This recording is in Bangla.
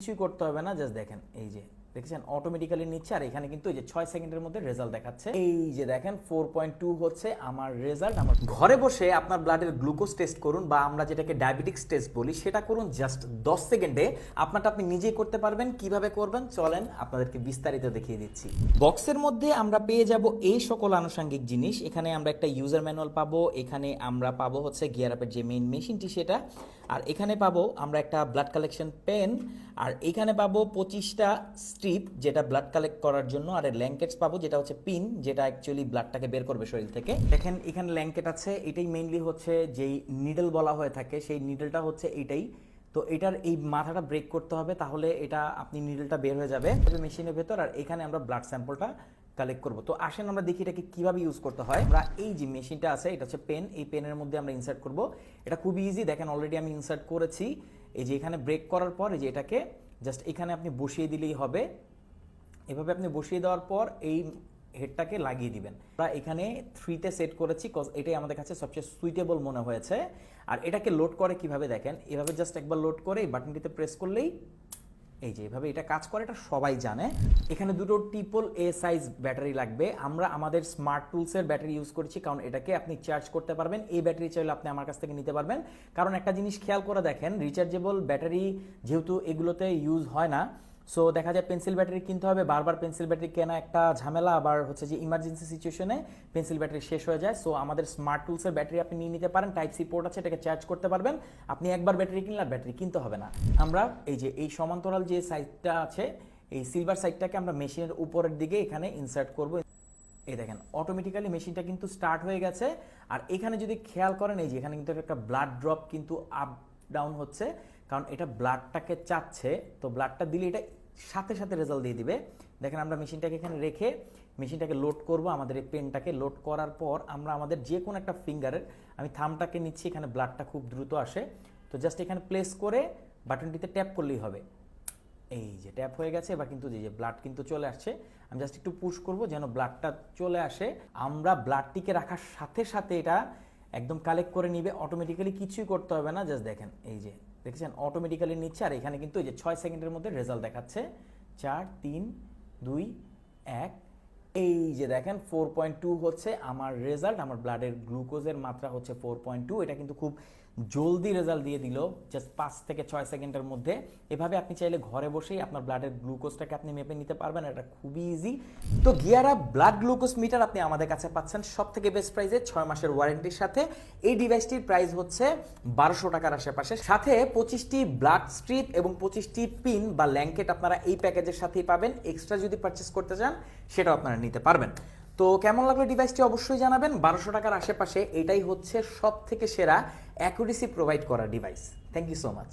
কিছুই করতে হবে না জাস্ট দেখেন এই যে দেখেছেন? অটোমেটিক্যালি নিচ্ছে, আর এখানে কিন্তু এই যে ছয় সেকেন্ডের মধ্যে রেজাল্ট দেখাচ্ছে। এই যে দেখেন ফোর পয়েন্ট টু হচ্ছে আমার রেজাল্ট আমার ঘরে বসে আপনার ব্লাডের গ্লুকোজ টেস্ট করুন, বা আমরা যেটাকে ডায়াবেটিক্স টেস্ট বলি, সেটা করুন জাস্ট দশ সেকেন্ডে। আপনারটা আপনি নিজেই করতে পারবেন। কীভাবে করবেন? চলেন আপনাদেরকে বিস্তারিত দেখিয়ে দিচ্ছি। বক্সের মধ্যে আমরা পেয়ে যাব এই সকল আনুষঙ্গিক জিনিস। এখানে আমরা একটা ইউজার ম্যানুয়াল পাবো। এখানে আমরা পাবো হচ্ছে গিয়ার আপের যে মেইন মেশিনটি সেটা। আর এখানে পাবো আমরা একটা ব্লাড কালেকশন পেন আর এখানে পাবো পঁচিশটা স্ট্রিপ যেটা ব্লাড কালেক্ট করার জন্য, আর ল্যাঙ্কেটস পাবো, যেটা হচ্ছে পিন যেটা অ্যাকচুয়ালি ব্লাডটাকে বের করবে শরীর থেকে। দেখেন, এখানে ল্যাঙ্কেট আছে, এটাই মেইনলি হচ্ছে যেই নিডল বলা হয়ে থাকে, সেই নিডলটা হচ্ছে এইটাই তো এটার এই মাথাটা ব্রেক করতে হবে, তাহলে এটা আপনি নিডলটা বের হয়ে যাবে মেশিনের ভেতর, আর এখানে আমরা ব্লাড স্যাম্পলটা কালেক্ট করব। তো আসেন আমরা দেখি এটাকে কীভাবে ইউজ করতে হয়। আমরা এই যে মেশিনটা আছে, এটা হচ্ছে পেন এই পেনের মধ্যে আমরা ইনসার্ট করব। এটা খুব ইজি দেখেন অলরেডি আমি ইনসার্ট করেছি। এই যে এখানে ব্রেক করার পর, এই যে এটাকে জাস্ট এখানে আপনি বসিয়ে দিলেই হবে। এভাবে আপনি বসিয়ে দেওয়ার পর এই হেডটাকে লাগিয়ে দিবেন। আমরা এখানে থ্রিতে সেট করেছি কজ এটাই আমাদের কাছে সবচেয়ে সুইটেবল মনে হয়েছে। আর এটাকে লোড করে কীভাবে দেখেন? এভাবে জাস্ট একবার লোড করে এই বাটনটিতে প্রেস করলেই এই যে, এভাবে এটা কাজ করে, এটা সবাই জানে। এখানে দুটো টিপল এ সাইজ ব্যাটারি লাগবে। আমরা আমাদের স্মার্ট টুলসের ব্যাটারি ইউজ করছি, কারণ এটাকে আপনি চার্জ করতে পারবেন। এই ব্যাটারি চাইলে আপনি আমার কাছ থেকে নিতে পারবেন। কারণ একটা জিনিস খেয়াল করে দেখেন রিচার্জেবল ব্যাটারি যেহেতু এগুলোতে ইউজ হয় না সো দেখা যায় পেন্সিল ব্যাটারি কিনতে হবে, বারবার পেন্সিল ব্যাটারি কেনা একটা ঝামেলা, আবার হচ্ছে যে ইমার্জেন্সি সিচুয়েশনে পেন্সিল ব্যাটারি শেষ হয়ে যায়। সো আমাদের স্মার্ট টুলসের ব্যাটারি আপনি নিয়ে নিতে পারেন টাইপ সি পোর্ট আছে, এটাকে চার্জ করতে পারবেন। আপনি একবার ব্যাটারি কিনলে ব্যাটারি কিনতে হবে না। আমরা এই যে, এই সমান্তরাল যে সাইডটা আছে, এই সিলভার সাইডটাকে আমরা মেশিনের উপরের দিকে এখানে ইনসার্ট করব। এই দেখেন অটোমেটিক্যালি মেশিনটা কিন্তু স্টার্ট হয়ে গেছে। আর এখানে যদি খেয়াল করেন, এই যে এখানে কিন্তু একটা ব্লাড ড্রপ কিন্তু আপ ডাউন হচ্ছে। কারণ এটা ব্লাডটাকে চাচ্ছে। তো ব্লাডটা দিলে এটা সাথে সাথে রেজাল্ট দিয়ে দিবে। দেখেন আমরা মেশিনটাকে এখানে রেখে মেশিনটাকে লোড করব, আমাদের এই পেনটাকে লোড করার পর আমরা আমাদের যে কোনো একটা ফিঙ্গারের আমি থামটাকে নিচ্ছি, এখানে ব্লাডটা খুব দ্রুত আসে। তো জাস্ট এখানে প্লেস করে বাটনটিতে ট্যাপ করলেই হবে। এই যে ট্যাপ হয়ে গেছে বা কিন্তু যে ব্লাড কিন্তু চলে আসছে। আমি জাস্ট একটু পুশ করব যেন ব্লাডটা চলে আসে। আমরা ব্লাডটিকে রাখার সাথে সাথে এটা একদম কালেক্ট করে নিবে অটোমেটিক্যালি কিছুই করতে হবে না জাস্ট দেখেন, এই যে, দেখেছেন? অটোমেটিক্যালি নিচ্ছে, আর এখানে কিন্তু এই যে ছয় সেকেন্ডের মধ্যে রেজাল্ট দেখাচ্ছে। চার, তিন, দুই, এক, এই যে দেখেন ফোর পয়েন্ট টু হচ্ছে আমার রেজাল্ট আমার ব্লাডের গ্লুকোজের মাত্রা হচ্ছে ফোর পয়েন্ট টু এটা কিন্তু খুব জলদি রেজাল্ট দিয়ে দিল জাস্ট পাঁচ থেকে ছয় সেকেন্ডের মধ্যে। এভাবে আপনি চাইলে ঘরে বসেই আপনার ব্লাডের গ্লুকোজটাকে আপনি মেপে নিতে পারবেন, এটা খুবই ইজি তো গিয়ারা ব্লাড গ্লুকোজ মিটার আপনি আমাদের কাছে পাচ্ছেন সব থেকে বেস্ট প্রাইসে ছয় মাসের ওয়ারেন্টির সাথে। এই ডিভাইসটির প্রাইস হচ্ছে বারোশো টাকার আশেপাশে। সাথে পঁচিশটি ব্লাড স্ট্রিপ এবং পঁচিশটি পিন বা ল্যাঙ্কেট আপনারা এই প্যাকেজের সাথেই পাবেন। এক্সট্রা যদি পারচেস করতে চান, সেটাও আপনারা নিতে পারবেন। তো কেমন লাগল ডিভাইসটি অবশ্যই জানাবেন। বারোশো টাকার আশেপাশে এটাই হচ্ছে সব থেকে সেরা অ্যাকুরেসি প্রোভাইড করা device thank you so much